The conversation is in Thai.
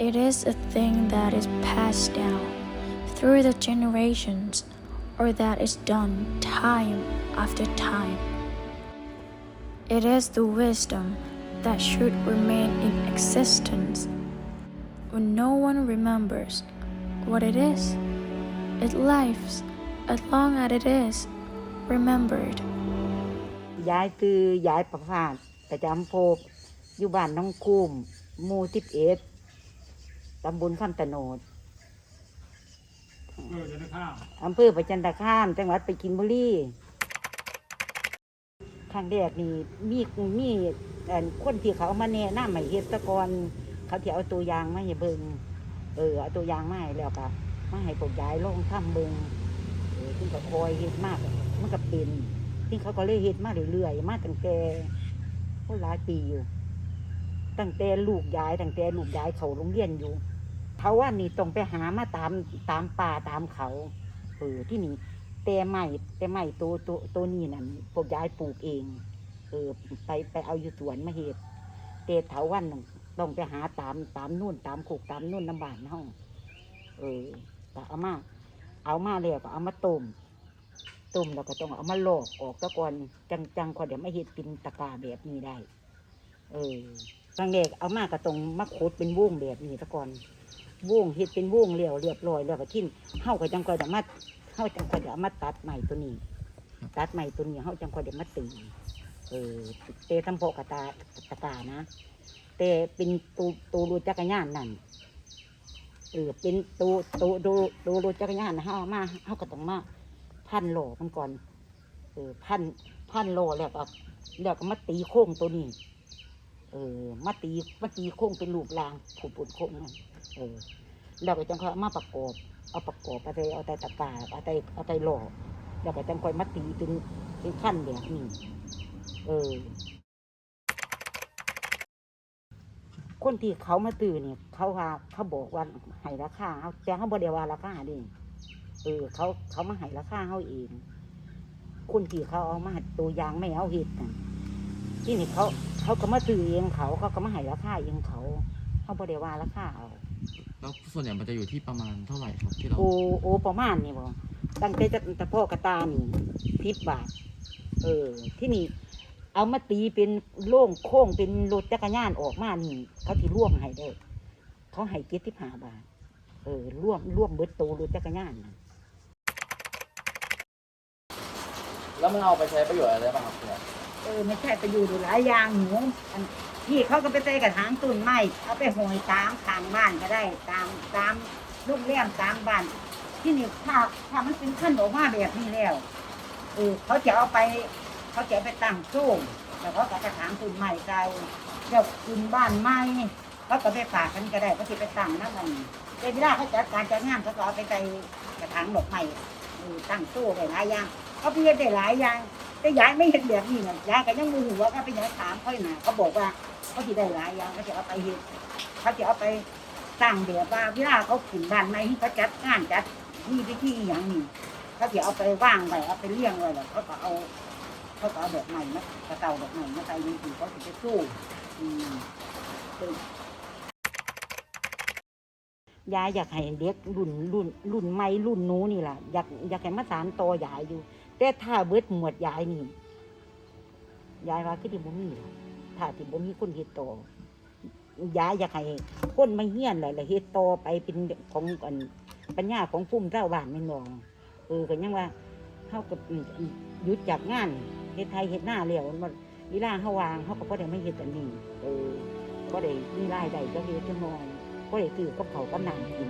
It is a thing that is passed down through the generations or that is done time after time. It is the wisdom that should remain in existence when no one remembers what it is. It lives as long as it is remembered. ย้ายคือยายประพาสประจำโพกอยู่บ้านน้องคุ้มหมู่ทิบเอ็ด ตำบลคำตะโนดเออจะได้ข้ามอำเภอประจันตคาม จังหวัดไปกินบุรีครั้งแรกนี่มีมีเอ่อคนที่เขาเอามาแนะนำให้เฮ็ดแตะกอนเขาที่เอาตัวอย่างมาให้เบิ่งเออเอาตัวอย่างมาให้แล้วก็มาให้พวกยายลองทำเบิ่งเออซึ่งก็คอยเฮ็ดมากมันก็เป็นที่เขาก็เลยเฮ็ดมาเรื่อยๆมาตั้งแต่โอ้หลายปีอยู่ ตั้งแต่ลูกยายตั้งแต่ลูกยายเขาโรงเรียนอยู่ เขาว่านี่ต้องไปหามาตามตามป่าตามเขาเออที่นี่แต่ใหม่แต่ใหม่ตัวตัวตัวนี้นั่นพวกยายปลูกเองเออไปไปเอาอยู่สวนมาเห็ดแต่เถาวันต้องไปหาตามตามนู่นตามขูกตามนู่นน้ำบานห้องเออแต่เอามาเอามาแล้วก็เอามาต้มต้มแล้วก็ต้องเอามาลอกออกตะกอนจังๆก็เดี๋ยวไม่เห็ดเป็นตะกาแบบนี้ได้ เออครั้งแรกเอามาก็ต้องมาโคดเป็นวงแบบนี้ตะก่อนวงเฮ็ดเป็นวงเรียวเรียบร้อยแล้วก็ทิ้นเฮาก็จังค่อยจะมาเฮาจังค่อยจะเอามาตัดใหม่ตัวนี้ ตัดใหม่ตัวนี้เฮาจังค่อยจะมาตีเออเตะทำโพกกะตากตะกานะแต่เป็นตูตูรถจักรยานนั่นเออเป็นตูตูดูดูรถจักรยานนะเฮาเอามาเฮาก็ต้องมาพันโหลมันก่อนเออพันพันโหลแล้วก็แล้วก็มาตีโค้งตัวนี้ เออมาตีมาตีโค้งเป็นรูปรางผูดปุดโค้งนั่นเออแล้วก็จังค่อยมาประกอบเอาประกอบเอาแต่เอาแต่ตะกาเอาแต่เอาแต่หล่อแล้วก็จังค่อยมาตีเป็นเป็นขั้นแบบนี้เออ คนที่เขามาตื่นเนี่ย เขาว่าเขาบอกว่าให้ราคาเขาแต่เขาบริวาราคาดิเออเขาเขามาให้ราคาเขาเองคนที่เขาเอามาตัวอย่างไม่เอาเห็ดน่ะ ที่นี่เขาเขาก็มาซื้อเองเขาเขาก็มาให้ราคาเองเขาเขาบริวาราคาเอาแล้วส่วนใหญ่มันจะอยู่ที่ประมาณเท่าไหร่ครับที่เราโอโอประมาณนี่บ่ตั้งแต่จะตะพ่อกระตานี่พิบาท เออ ที่นี่เอามาตีเป็นโล่งโค้งเป็นรถจักรยานออกมานี่เขาที่ร่วมให้ได้เขาให้เจ็ดที่ห้าบาท เออร่วมร่วมเบิดโตรถจักรยานน่ะแล้วมันเอาไปใช้ประโยชน์อะไรได้บ้างครับ เออไม่ใช่ไปอยู่ดูหลายอย่างหนูอันพี่เขาก็ไปใส่กระถางต้นไม้เอาไปหอยตามทางบ้านก็ได้ตามตามลูกเลี้ยงตามบ้าน ที่นี่ถ้าถ้ามันเป็นขั้นออกมาแบบนี้แล้วเออเขาจะเอาไป เขาจะเอาไปตั้งโซ่แล้วเขาก็กระถางต้นไม้ไกลเดี๋ยวขึ้นบ้านใหม่เขาก็ไปฝากกันก็ได้เขาจะไปตั้งนั่นนั่นแต่เวลาเขาจัดการจัดงานเขาก็เอาไปใส่กระถางดอกไม้เออตั้งโซ่ได้หลายอย่างเขาเพียนได้หลายอย่าง แต่ยายไม่เห็นแบบนี้นะยายก็ยังมูหัวก็ไปยายถามเขาอยู่นะเขาบอกว่าเขาที่ได้หลายอย่างเขาจะเอาไปเห็ดเขาจะเอาไปสร้างแบบว่าเวลาเขาขึ้นบ้านใหม่เขาจัดงานจัดมีพิธีอย่างนี้เขาจะเอาไปว่างไว้เอาไปเลี้ยงไว้แล้วเขาก็เอาเขาก็เอาแบบใหม่มากระเต่าแบบใหม่มาใส่ยิงเขาจะสู้อืมยายอยากให้เด็กรุ่นรุ่นรุ่นใหม่รุ่นนู้นี่แหละอยากอยากให้มาสานต่อยายอยู่ แต่ถ้าเบิดหมวดยายนี่ยายว่าคือที่บ่มีล่ะถ้าที่บ่มีคนเฮ็ดต่อยายอยากให้คนมาเฮียนแหละแล้วเฮ็ดต่อไปเป็นของอันปัญญาของภูมิเจ้าบ้านแม่นบ่เออก็ยังว่าเฮาก็หยุดจากงานเฮ็ดไทยเฮ็ดหน้าแล้วมันเวลาเฮาวางเฮาก็บ่ได้มาเฮ็ดอันนี้เออบ่ได้มีรายได้จักเฮ็ดจังน้อยบ่ได้ซื้อกับเขาวกับน้ำกิน